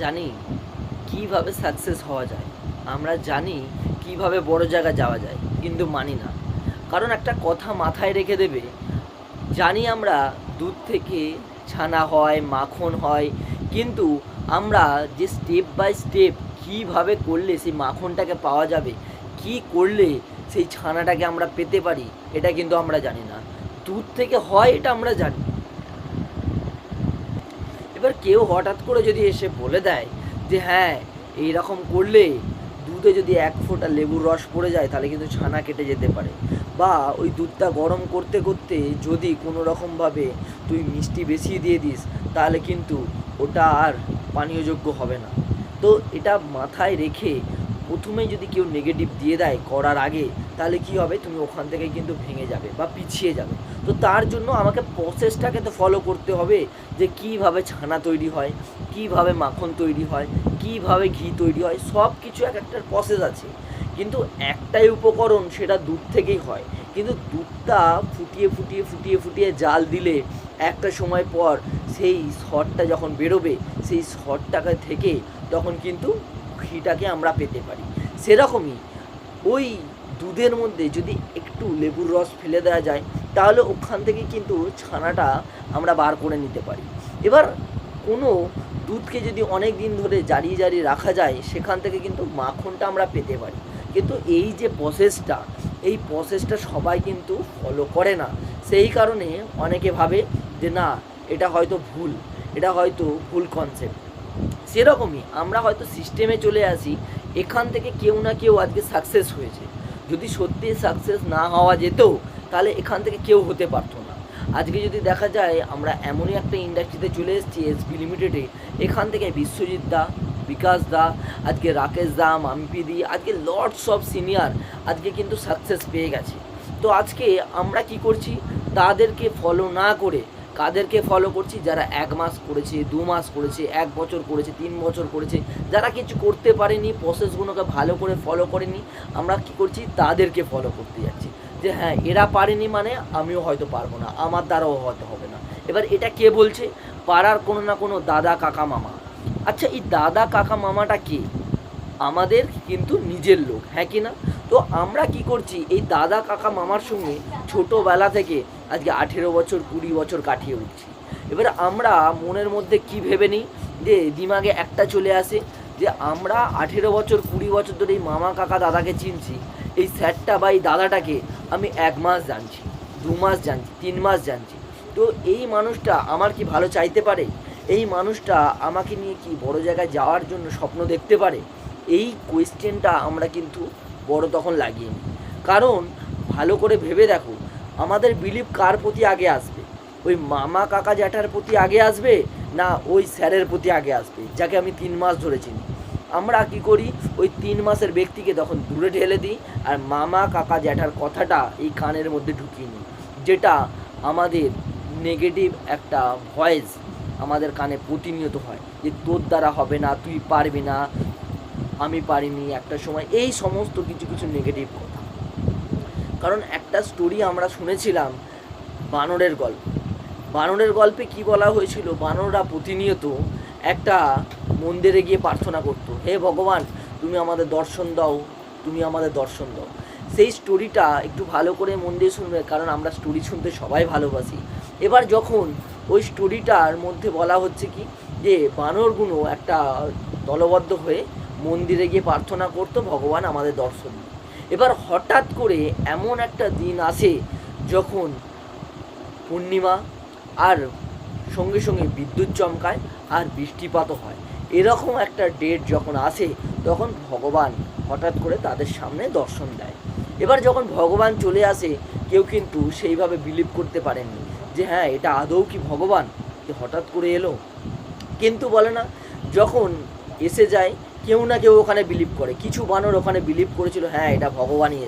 জানি কীভাবে সাকসেস হওয়া যায়। আমরা জানি কীভাবে বড় জায়গা যাওয়া যায়, কিন্তু মানি না। কারণ একটা কথা মাথায় রেখে দেবে, জানি আমরা দুধ থেকে ছানা হয়, মাখন হয়, কিন্তু আমরা যে স্টেপ বাই স্টেপ কীভাবে করলে সেই মাখনটাকে পাওয়া যাবে, কি করলে সেই ছানাটাকে আমরা পেতে পারি, এটা কিন্তু আমরা জানি না। দুধ থেকে হয় এটা আমরা জানি। এবার কেউ হঠাৎ করে যদি এসে বলে দেয় যে হ্যাঁ এই রকম করলে দুধে যদি এক ফোঁটা লেবুর রস পড়ে যায়, তাহলে কিন্তু ছানা কেটে যেতে পারে। বা ওই দুধটা গরম করতে করতে যদি কোনো রকমভাবে তুই মিষ্টি বেশি দিয়ে দিস, তাহলে কিন্তু ওটা আর পানীয়যোগ্য হবে না। তো এটা মাথায় রেখে প্রথমে যদি কেউ নেগেটিভ দিয়ে দেয় করার আগে, তাহলে কি হবে? তুমি ওখান থেকে কিন্তু ভেঙে যাবে বা পিছিয়ে যাবে। তো তার জন্য আমাকে প্রসেসটাকে তো ফলো করতে হবে যে কীভাবে ছানা তৈরি হয়, কীভাবে মাখন তৈরি হয়, কীভাবে ঘি তৈরি হয় সব কিছু এক একটার প্রসেস আছে। কিন্তু একটাই উপকরণ সেটা দুধ থেকেই হয়। কিন্তু দুধটা ফুটিয়ে ফুটিয়ে ফুটিয়ে ফুটিয়ে জাল দিলে একটা সময় পর সেই শটটা যখন বেরোবে, সেই শটটাকে থেকে তখন কিন্তু ঘিটাকে আমরা পেতে পারি। সেরকমই ওই দুধের মধ্যে যদি একটু লেবুর রস ফেলে দেওয়া যায়, তাহলে ওখান থেকে কিন্তু ছানাটা আমরা বার করে নিতে পারি। এবার কোনো দুধকে যদি অনেক দিন ধরে জারিয়ে জারিয়ে রাখা যায়, সেখান থেকে কিন্তু মাখনটা আমরা পেতে পারি। কিন্তু এই যে প্রসেসটা এই প্রসেসটা সবাই কিন্তু ফলো করে না। সেই কারণে অনেকে ভাবে যে, না, এটা হয়তো ভুল। এটা হয়তো ভুল কনসেপ্ট সেরকমই আমরা হয়তো সিস্টেমে চলে আসি, এখান থেকে কেউ না কেউ আজকে সাকসেস হয়েছে। যদি সত্যি সাকসেস না হওয়া যেত, তাহলে এখান থেকে কেউ হতে পারতো না। আজকে যদি দেখা যায়, আমরা এমনই একটা ইন্ডাস্ট্রিতে চলে এসেছি এসবি লিমিটেডে এখান থেকে বিশ্বজিৎ দা, বিকাশ দা, আজকে রাকেশ দা, মাম্পি দি, আজকে লর্ডস অফ সিনিয়র আজকে কিন্তু সাকসেস পেয়ে গেছে। তো আজকে আমরা কি করছি? তাদেরকে ফলো না করে কাদেরকে ফলো করছি, যারা এক মাস করেছে, দু মাস করেছে, এক বছর করেছে, তিন বছর করেছে, যারা কিছু করতে পারেনি প্রসেসগুলোকে ভালো করে ফলো করেনি, আমরা কি করছি, তাদেরকে ফলো করতে যাচ্ছি। যে হ্যাঁ এরা পারেনি মানে আমিও হয়তো পারব না, আমার দ্বারাও হয়তো হবে না। এবার এটা কে বলছে? পাড়ার কোনো না কোনো দাদা, কাকা, মামা। আচ্ছা এই দাদা, কাকা, মামাটা কে? আমাদের কিন্তু নিজের লোক হ্যাঁ কি না? তো আমরা কি করছি? এই দাদা, কাকা, মামার সঙ্গে ছোটোবেলা থেকে আজকে আঠেরো বছর, কুড়ি বছর কাটিয়ে উঠছি। এবার আমরা মনের মধ্যে কি ভেবে নিই? যে দিমাগে একটা চলে আসে যে আমরা আঠেরো বছর, কুড়ি বছর ধরে এই মামা, কাকা, দাদাকে চিনছি। এই স্যারটা বা এই দাদাটাকে আমি এক মাস জানছি, দু মাস জানছি, তিন মাস জানছি। তো এই মানুষটা আমার কি ভালো চাইতে পারে? এই মানুষটা আমাকে নিয়ে কি বড় জায়গায় যাওয়ার জন্য স্বপ্ন দেখতে পারে? এই কোয়েশ্চেনটা আমরা কিন্তু বড় তখন লাগিয়ে নিই কারণ, ভালো করে ভেবে দেখো, আমাদের বিলিভ কার প্রতি আগে আসবে? ওই মামা কাকা জ্যাঠার প্রতি আগে আসবে, না ওই স্যারের প্রতি আগে আসবে, যাকে আমি তিন মাস ধরে চিনি? আমরা কি করি? ওই তিন মাসের ব্যক্তিকে তখন দূরে ঢেলে দিই আর মামা কাকা জ্যাঠার কথাটা এই কানের মধ্যে ঢুকিয়ে নিই, যেটা আমাদের নেগেটিভ একটা ভয়েস আমাদের কানে প্রতিনিয়ত হয় যে তোর দ্বারা হবে না, তুই পারবি না আমি পারিনি একটা সময়, এই সমস্ত কিছু কিছু নেগেটিভ কথা। কারণ একটা স্টোরি আমরা শুনেছিলাম বানরের গল্প। বানরের গল্পে কি বলা হয়েছিল? বানররা প্রতিনিয়ত একটা মন্দিরে গিয়ে প্রার্থনা করতো, হে ভগবান, তুমি আমাদের দর্শন দাও, তুমি আমাদের দর্শন দাও। সেই স্টোরিটা একটু ভালো করে মন দিয়ে শুনবে, কারণ আমরা স্টোরি শুনতে সবাই ভালোবাসি। এবার যখন ওই স্টোরিটার মধ্যে বলা হচ্ছে কি? যে বানরগুলো একটা দলবদ্ধ হয়ে মন্দিরে গিয়ে প্রার্থনা করতো, ভগবান আমাদের দর্শন। এবার হঠাৎ করে এমন একটা দিন আসে যখন পূর্ণিমা আর সঙ্গে সঙ্গে বিদ্যুৎ চমকায় আর বৃষ্টিপাতও হয়। এরকম একটা ডেট যখন আসে, তখন ভগবান হঠাৎ করে তাদের সামনে দর্শন দেয়। এবার যখন ভগবান চলে আসে, কেউ কিন্তু সেইভাবে বিলিভ করতে পারেননি যে হ্যাঁ এটা আদৌ কি ভগবান? হঠাৎ করে এলো। কিন্তু বলে না, যখন এসে যায় কেউ না কেউ ওখানে বিলিভ করে। কিছু বানর ওখানে বিলিভ করেছিল হ্যাঁ এটা ভগবানই